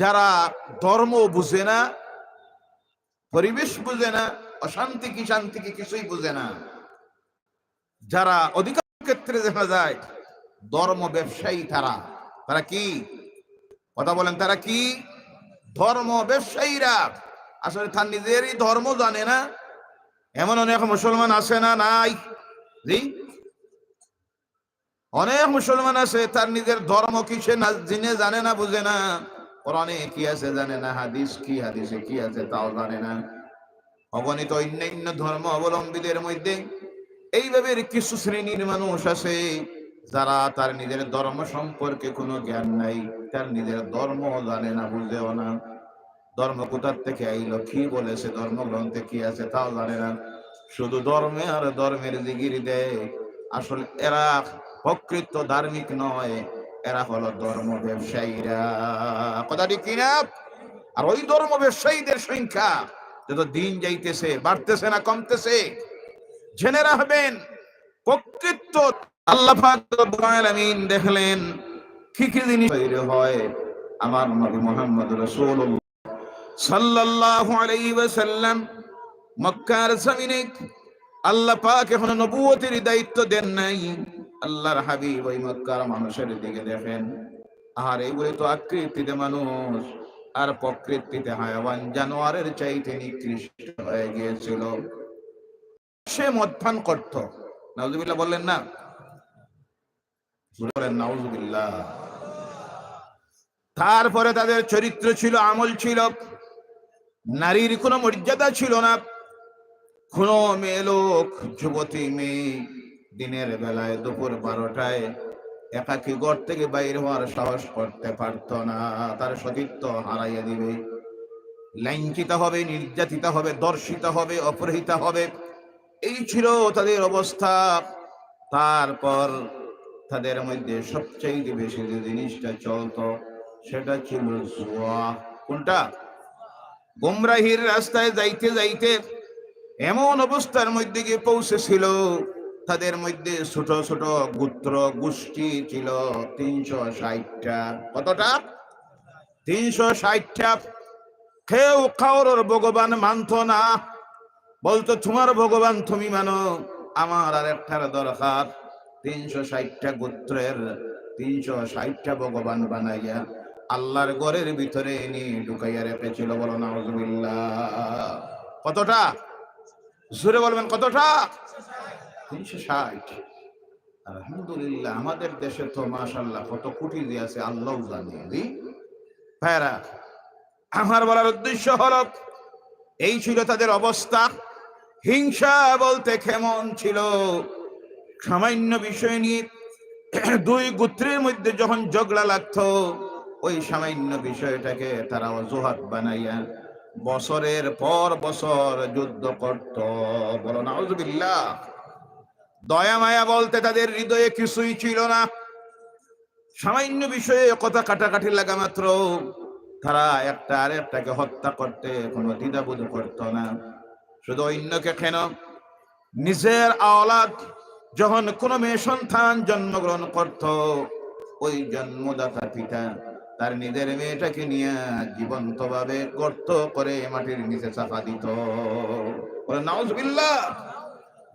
যারা ধর্ম বুঝে না, পরিবেশ বুঝে না, অশান্তি কি শান্তি কি কিছুই বুঝে না। যারা অধিকার ক্ষেত্রে দেখা যায়, ধর্ম ব্যবসায়ী তারা। তারা কি? কথা বলেন, তারা কি? ধর্ম ব্যবসায়ীরা। আসলে তার নিজেরই ধর্ম জানে না। এমন অনেক মুসলমান আছে না নাই? অনেক মুসলমান আছে, তার নিজের ধর্ম কি সে না জিনে, জানে না, বুঝে না। কোরআনে কি আছে জানে না, হাদিস কি, হাদিসে কি আছে তাও জানে না। অগণিত অন্যান্য ধর্ম অবলম্বীদের মধ্যে এইভাবে কিছু শ্রেণির মানুষ আছে যারা তার নিজের ধর্ম সম্পর্কে কোনো জ্ঞান নাই, তার নিজের ধর্ম জানে না, বুঝেও না। ধর্ম কোথার থেকে আইলো, কি বলেছে, ধর্মগ্রন্থে কি আছে তাও জানে না। শুধু ধর্মে আর ধর্মের জিগির দেয়। আসলে এরা প্রকৃত ধার্মিক নয়। এরা হলো ধর্ম ব্যবসায়ীরা। কথাটি কিনা? আর ওই ধর্ম ব্যবসায়ীদের সংখ্যা যত দিন যাইতেছে, বাড়তেছে না কমতেছে, জেনে রাখবেন, প্রকৃত আল্লাহ দেখলেন কি কি জিনিস হয়। আমার নবী মুহাম্মদ সাল্লাল্লাহু আলাইহি ওয়াসাল্লাম মক্কার জমিনে আল্লাহ পাক এখন নবুয়তের দায়িত্ব দেন নাই। আল্লাহর হাবিব ওই মক্কার মানুষের দিকে দেখেন। আর এইগুলি তো আকৃতিতে মানুষ, আর প্রকৃতিতে হায়াওয়ান জানোয়ারের চাইতে নিকৃষ্ট হয়ে গিয়েছিল। সে মধ্যাহ্ন করত। নাউজুবিল্লাহ বললেন, না। তারপরে তাদের চরিত্র ছিল, আমল ছিল। নারীর কোনো মর্যাদা ছিল না। কোনো মেয়ে লোক, যুবতী মেয়ে দিনের বেলায় দুপুর বারোটায় একাকি ঘর থেকে বাইর হওয়ার সাহস করতে পারত না। তার সতীত্ব হারাইয়া দিবে। লাইঞ্ছিত হবে, নির্যাতিত হবে, দর্শিত হবে, অপহৃত হবে। এই ছিল তাদের অবস্থা। তারপর তাদের মধ্যে সবচেয়ে বেশি যে জিনিসটা চলতো, সেটা ছিল জুয়া। কোনটা? গুমরাহির রাস্তায় যাইতে যাইতে এমন অবস্থার মধ্যে গিয়ে পৌঁছেছিল তাদের মধ্যে ছোট ছোট গোত্র গোষ্ঠী ছিল তিনশো ষাটটা। কতটা? তিনশো ষাটটা। কেউ কাউর ভগবান মানত না। বলতো, তোমার ভগবান তুমি মানো, আমার আর একটার দরকার। তিনশো ষাটটা গোত্রের তিনশো ষাটটা ভগবান বানাইয়া আল্লাহর ঘরের ভিতরে এনে ঢুকাইয়া রেখেছিল বলো না কতটা? জোরে বলবেন, কতটা? ষাট। আলহামদুলিল্লাহ, আমাদের দেশে তো মাশাল্লাহ কত কোটি আল্লাহ আমার বলার উদ্দেশ্য হল, এই ছিল তাদের অবস্থা। হিংসা বলতে কেমন ছিল? সামান্য বিষয় নিয়ে দুই গোত্রের মধ্যে যখন ঝগড়া লাগতো, ওই সামান্য বিষয়টাকে তারা অজুহাত বানাইয়া বছরের পর বছর যুদ্ধ করত। বলো না দয়া মায়া বলতে তাদের হৃদয়ে কিছুই ছিল না। সামান্য বিষয়ে কথা কাটাকাটি লাগা মাত্র তারা একটা আর একটাকে হত্যা করতে কোনো দ্বিধাবোধ করত না। শুধু অন্যকে কেন? নিজের আওলাদ যখন কোনো মেয়ে সন্তান জন্মগ্রহণ করত, ওই জন্মদাতা পিতা তার নিজের মেয়েটাকে নিয়ে জীবন্ত ভাবে গর্ত করে মাটির নিচে চাপা দিত। নাউজবিল্লাহ!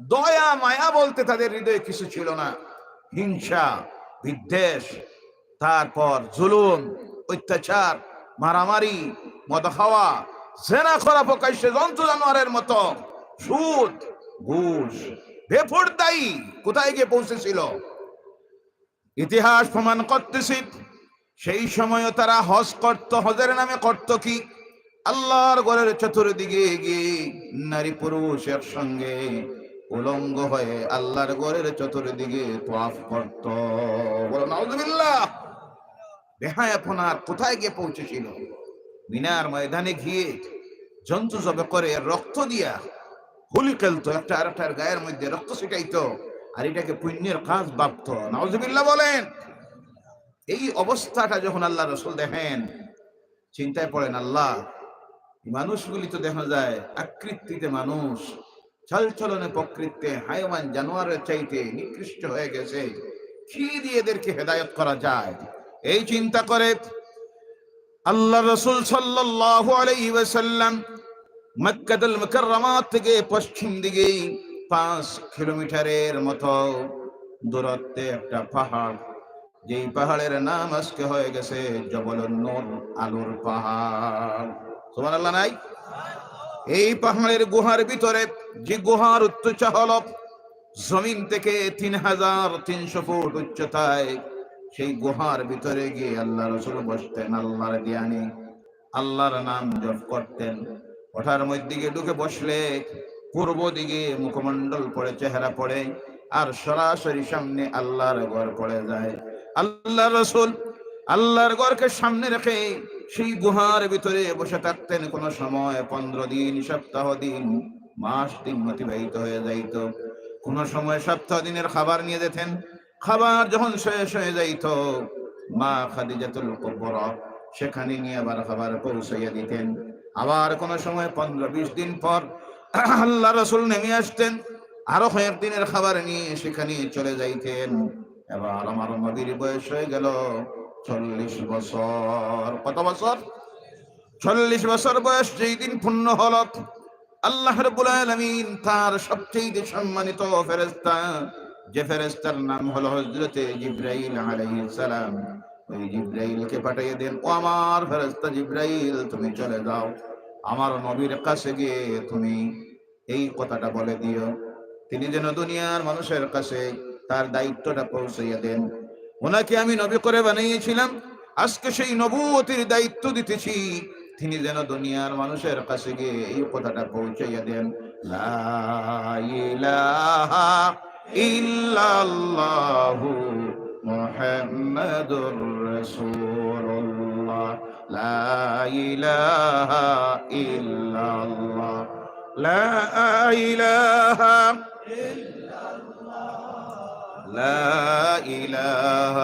দয়া, মায়া বলতে তাদের হৃদয়ে কিছু ছিল না। হিংসা, বিদ্বেষ, তারপর জুলুম, অত্যাচার, মারামারি মদ খাওয়া সেনা করা প্রকাশ্যে জন্তু জানোয়ারের মতো, সুদ, ঘুষ, বেফরদায়ী কোথায় গিয়ে পৌঁছেছিল? ইতিহাস প্রমাণ করতেছি, সেই সময় তারা হজ করত, হজের নামে করত কি? আল্লাহর ঘরের চতুর্দিকে গিয়ে নারী পুরুষ একসঙ্গে উলঙ্গ হয়ে আল্লাহর ঘরের চতুর্দিকে তোয়াফ করত। বলো নাউজুবিল্লাহ। বেহায়াপনার কোথায় গিয়ে পৌঁছেছিল? মিনার ময়দানে গিয়ে জন্তু জবে করে রক্ত দিয়া হুলি খেলতো, একটা আর একটার গায়ের মধ্যে রক্ত ছিটাইতো, আর এটাকে পুণ্যের কাজ ভাবতো। নাউজুবিল্লাহ বলেন, এই অবস্থাটা যখন আল্লাহ রসুল দেখেন, চিন্তায় পড়েন, আল্লাহ মানুষগুলি তো দেখা যায় আকৃতিতে মানুষ চলচলনে প্রকৃতিতে হাইওয়ান জানোয়ারের চাইতে নিকৃষ্ট হয়ে গেছে। কি দিয়ে এদেরকে হেদায়ত করা যায়? এই চিন্তা করে আল্লাহ রসুল সাল্লাল্লাহু আলাইহি ওয়াসাল্লাম মক্কাতুল থেকে পশ্চিম দিকে পাঁচ কিলোমিটারের মতো দূরত্বে একটা পাহাড়। যেই পাহাড়ের নাম আজকে হয়ে গেছে জবল নূর আলুর পাহাড়। সুবহানাল্লাহ নাই? এই পাহাড়ের গুহার ভিতরে যে গুহার উচ্চতা হল জমিন থেকে তিন হাজার তিনশো ফুট উচ্চতায় সেই গুহার ভিতরে গিয়ে আল্লাহ রসুল বসতেন, আল্লাহর ধ্যানে আল্লাহর নাম জপ করতেন। ওঠার মধ্যে ঢুকে বসলে পূর্ব দিকে মুখমণ্ডল পড়ে, চেহারা পড়ে, আর সরাসরি সামনে আল্লাহর ঘর পড়ে যায়। আল্লাহ রসুল আল্লাহর ঘরকে সামনে রেখে সেই গুহার ভিতরে বসে থাকতেন কোন সময় পনেরো দিন, সপ্তাহ দিন, মাস দিন অতিবাহিত হয়ে যাইত। কোন সময় সপ্তাহ দিনের খাবার নিয়ে যেতেন। খাবার যখন শেষ হয়ে যাইত, মা খাদিজাতুল কুবরা সেখানে নিয়ে আবার খাবার পৌঁছাইয়া দিতেন। আবার কোন সময় পনেরো, বিশ দিন পর আল্লাহ রসুল নেমে আসতেন, আরও কয়েকদিনের খাবার নিয়ে সেখানে চলে যাইতেন। এবার আমার নবীর বয়স হয়ে গেল। চল্লিশ বছর। কত বছর? চল্লিশ বছর বয়স যেই দিন পূর্ণ হল, আল্লাহ রব্বুল আলামিন তার সবচেয়ে সম্মানিত ফেরেশতা, যে ফেরেস্তার নাম হলো হযরতে জিবরাইল আলাইহিস সালাম। ওই জিবরাইলকে পাঠিয়ে দেন, ও আমার ফেরেশতা জিবরাইল, তুমি চলে যাও। আমার নবীর কাছে গিয়ে তুমি এই কথাটা বলে দিও। তিনি যেন দুনিয়ার মানুষের কাছে তার দায়িত্বটা পৌঁছাইয়া দেন। ওনাকে আমি নবী করে বানিয়েছিলাম। আজকে সেই নবুয়তির দায়িত্ব দিতেছি। তিনি যেন দুনিয়ার মানুষের কাছে গিয়ে এই কথাটা পৌঁছাইয়া দেন। ইল্লাল্লাহু। লা إله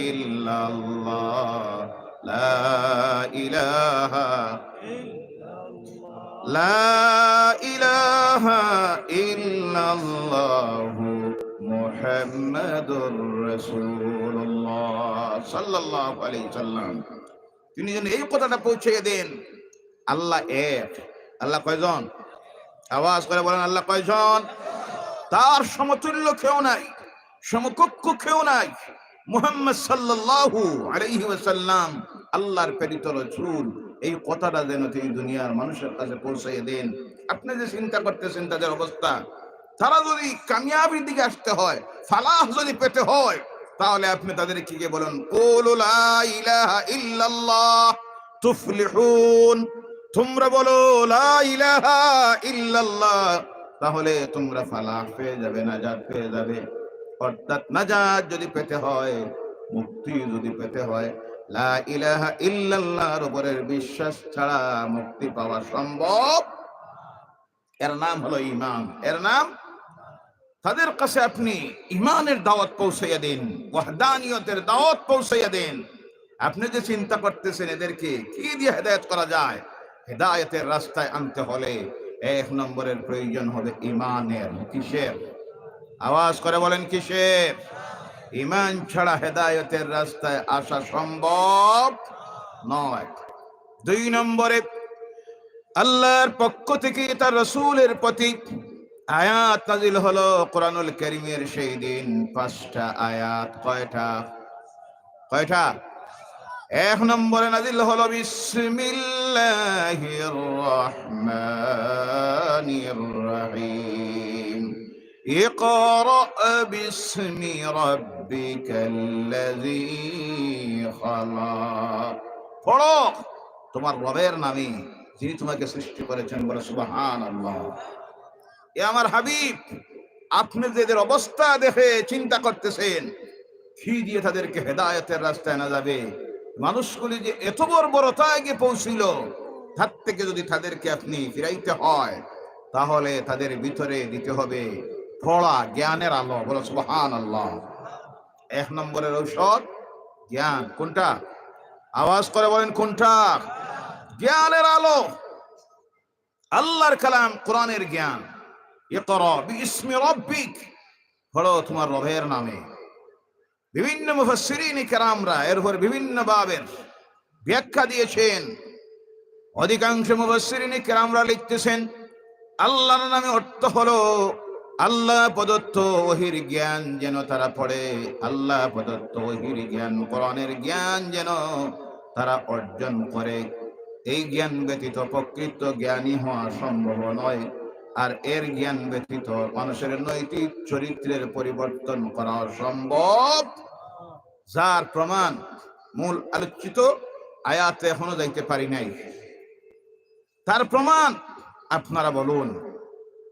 إلا الله لا إله لا إله إلا الله محمد رسول الله صلى الله عليه وسلم তিনি যেন এই কথাটা পৌঁছে দেন আল্লাহ এক আল্লাহ কয়জন আওয়াজ করে বলেন আল্লাহ কয়জন তার সমতুল্য কেউ নাই সমকক্ষ কেউ নাই। মুহাম্মদ সাল্লাল্লাহু আলাইহি ওয়াসাল্লাম আল্লাহর প্রেরিত রাসূল। এই কথাটা যেন তিনি দুনিয়ার মানুষের কাছে পৌঁছাইয়ে দেন। আপনি যে চিন্তা করতেছেন, তাদের অবস্থা। তারা যদি কামিয়াবির দিকে আসতে হয়, ফালাহ যদি পেতে হয়, তাহলে আপনি তাদের কি কে বলেন? তুফলিহুন। তোমরা বলো, লা ইলাহা ইল্লাল্লাহ। তাহলে তোমরা ফালাহ পেয়ে যাবে না নাজাত পেয়ে যাবে। অর্থাৎ নাজাত যদি পেতে হয়, মুক্তি যদি পেতে হয়, লা ইলাহা ইল্লাল্লাহর বিশ্বাস ছাড়া মুক্তি পাওয়া সম্ভব। এর নাম হলো ইমান এর নাম, তাদের কাছে আপনি ইমানের দাওয়াত পৌঁছাইয়া দিন, ওয়াহদানিয়তের দাওয়াত পৌঁছাইয়া দিন। আপনি যে চিন্তা করতেছেন এদেরকে কি দিয়ে হেদায়ত করা যায়, হেদায়তের রাস্তায় আনতে হলে এক নম্বরের প্রয়োজন হবে ইমানের কিসের? আওয়াজ করে বলেন কিসের? ইমান ছাড়া হেদায়তের রাস্তায় আসা সম্ভব নয়। দুই নম্বরে, আল্লাহর পক্ষ থেকে তার রসুলের প্রতি আয়াত নাজিল হলো কোরআনুল করিমের সেই দিন পাঁচটা আয়াত। কয়টা? কয়টা? এক নম্বরে নাজিল হলো বিসমিল্লাহির রহমানির রহিম। اقرأ باسم ربك الذي خلق পড়ো তোমার রবের নামে যিনি তোমাকে সৃষ্টি করেছেন বলে সুবহান আল্লাহ এ আমার হাবিব আপনি যে এদের অবস্থা দেখে চিন্তা করতেছেন কি দিয়ে তাদেরকে হেদায়তের রাস্তায় না যাবে মানুষগুলি যে এত বড় বড়তায় গিয়ে পৌঁছিল তার থেকে যদি তাদেরকে আপনি ফিরাইতে হয় তাহলে তাদের ভিতরে দিতে হবে পড়া জ্ঞানের আলো, বলো সুবহান আল্লাহ এক নম্বরের ঔষধ, জ্ঞান, কোনটা? আওয়াজ করে বলেন কোনটা? জ্ঞানের আলো। আল্লাহর কালাম কোরআনের জ্ঞান। পড়ো তোমার রবের নামে। বিভিন্ন মুফাসসিরিন কেরামরা এর উপর বিভিন্ন বাবের ব্যাখ্যা দিয়েছেন। অধিকাংশ মুবাসসিরিনে কেরামরা লিখতেছেন, আল্লাহর নামে অর্থ হলো আল্লাহ প্রদত্ত ওহির জ্ঞান যেন তারা পড়ে, আল্লাহ প্রদত্ত ওহির জ্ঞান, কোরআনের জ্ঞান যেন তারা অর্জন করে। এই জ্ঞান ব্যতীত প্রকৃত জ্ঞানী হওয়া সম্ভব নয়, আর এর জ্ঞান ব্যতীত মানুষের নৈতিক চরিত্রের পরিবর্তন করা সম্ভব যার প্রমাণ মূল আলোচিত আয়াতে এখনও যাইতে পারি নাই। তার প্রমাণ আপনারা বলুন,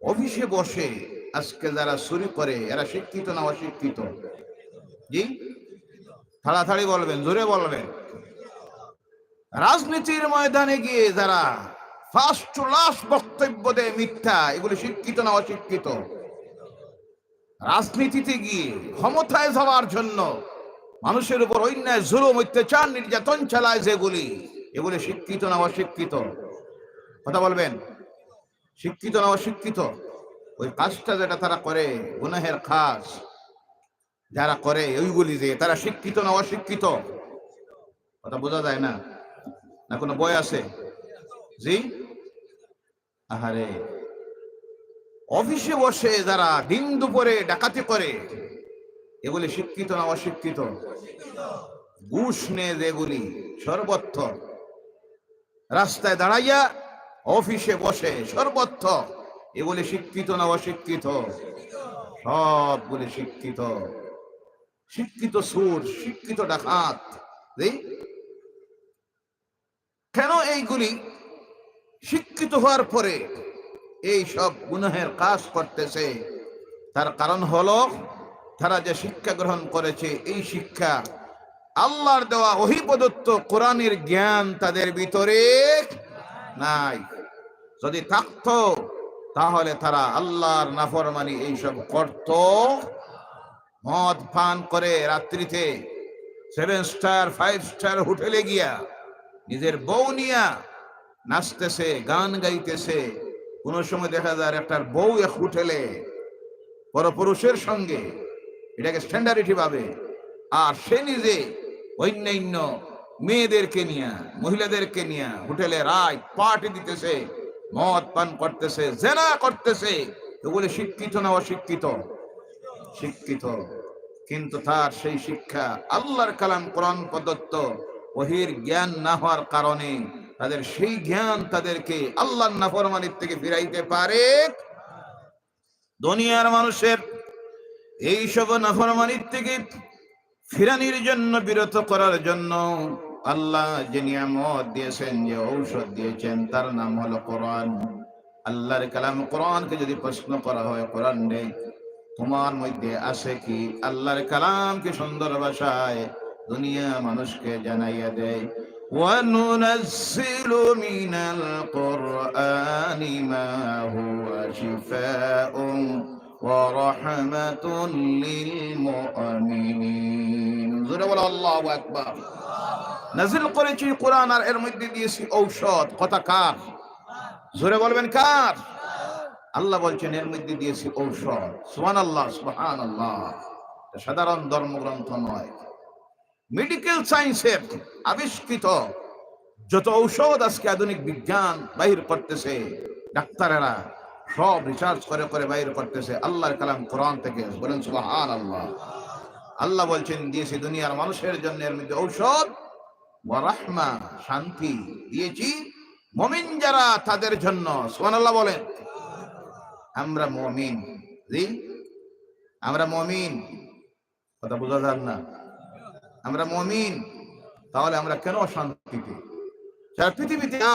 অফিসে বসে আজকে যারা চুরি করে, এরা শিক্ষিত না অশিক্ষিত? জি? তাড়াতাড়ি বলবেন, জোরে বলবেন। রাজনীতির ময়দানে গিয়ে যারা ফার্স্ট লাশ বক্তব্য দেয় মিথ্যা, এগুলি শিক্ষিত না অশিক্ষিত? রাজনীতিতে গিয়ে ক্ষমতায় যাওয়ার জন্য মানুষের উপর অন্যায়, জুলুম, অত্যাচার, নির্যাতন চালায় যেগুলি, এগুলি শিক্ষিত না অশিক্ষিত? কথা বলবেন। শিক্ষিত না অশিক্ষিত? ওই কাজটা যেটা তারা করে, গুনাহের কাজ যারা করে ওইগুলি যে তারা শিক্ষিত না অশিক্ষিত? কথা বোঝা যায় না? না কোনো বই আছে? জি? আহারে, অফিসে বসে যারা দিন দুপুরে ডাকাতি করে এগুলি শিক্ষিত না অশিক্ষিত? ঘুষ নে যেগুলি সর্বত্র। রাস্তায় দাঁড়াইয়া অফিসে বসে, সর্বত্র। এগুলি শিক্ষিত না অশিক্ষিত? সবগুলি শিক্ষিত। শিক্ষিত সুর, শিক্ষিত ডাকাত। কেন এইগুলি শিক্ষিত হওয়ার পরে এই সব গুনাহের কাজ করতেছে? তার কারণ হলো, তারা যে শিক্ষা গ্রহণ করেছে, এই শিক্ষা আল্লাহর দেওয়া ওহি প্রদত্ত কোরআনের জ্ঞান তাদের ভিতরে নাই। যদি থাকতো তাহলে তারা আল্লাহর নাফরমানি এইসব করত। মদ, পান করে রাত্রিতে সেভেন স্টার, ফাইভ স্টার হোটেলে গিয়া নিজের বউ নিয়া নাচতেছে, গান গাইতেছে। কোন সময় দেখা যায় একটার বউ এক হোটেলে পরপুরুষের সঙ্গে, এটাকে স্ট্যান্ডার্ডিটি ভাবে, আর সে নিজে অন্যান্য মেয়েদেরকে নিয়ে, মহিলাদেরকে নিয়ে হোটেলে রায় পার্টি দিতেছে। মদ পান করতেছে, জেনা করতেছে। এগুলি শিক্ষিত না অশিক্ষিত? শিক্ষিত। কিন্তু তার সেই শিক্ষা আল্লাহর কালাম কোরআন প্রদত্ত ওহির জ্ঞান না হওয়ার কারণে তাদের সেই জ্ঞান তাদেরকে আল্লাহর নাফরমানির থেকে ফিরাইতে পারে। দুনিয়ার মানুষের এই সব নাফরমানির থেকে ফিরানির জন্য, বিরত করার জন্য আল্লাহ যে নিয়ামত দিয়েছেন যে ঔষধ দিয়েছেন তার নাম হলো কোরআন আল্লাহর কালাম কোরআনকে যদি প্রশ্ন করা হয় কোরআন নেই তোমার মধ্যে আছে কি আল্লাহর কালামকে সুন্দর ভাষায় দুনিয়া মানুষকে জানাইয়া দেয় وننزل من القرآن ما هو شفاء ورحمة للمؤمنين জোরে বলো আল্লাহু আকবার নাজিল করেছি কোরআন আর এর মধ্যে দিয়েছি ঔষধ। কথা কার? জোরে বলবেন কার? আল্লাহ বলছেন, এর মধ্যে দিয়েছি ঔষধ। সুবহান আল্লাহ সুবহান আল্লাহ সাধারণ ধর্মগ্রন্থ নয়। মেডিকেল সায়েন্সের আবিষ্কৃত যত ঔষধ আজকে আধুনিক বিজ্ঞান বাহির করতেছে, ডাক্তারেরা সব রিসার্চ করে করে বাহির করতেছে। আল্লাহর কালাম কোরআন থেকে বলেন সুবহান আল্লাহ আল্লাহ বলছেন, দিয়েছি দুনিয়ার মানুষের জন্য এর মধ্যে ঔষধ। রাহমা, শান্তি দিয়েছি। মমিন যারা তাদের জন্য সোনাল্লাহ বলেন। আমরা মমিন আমরা মমিন। কথা বোঝা যান না। আমরা মমিন, তাহলে আমরা কেন অশান্তিতে সারা পৃথিবীতে আজ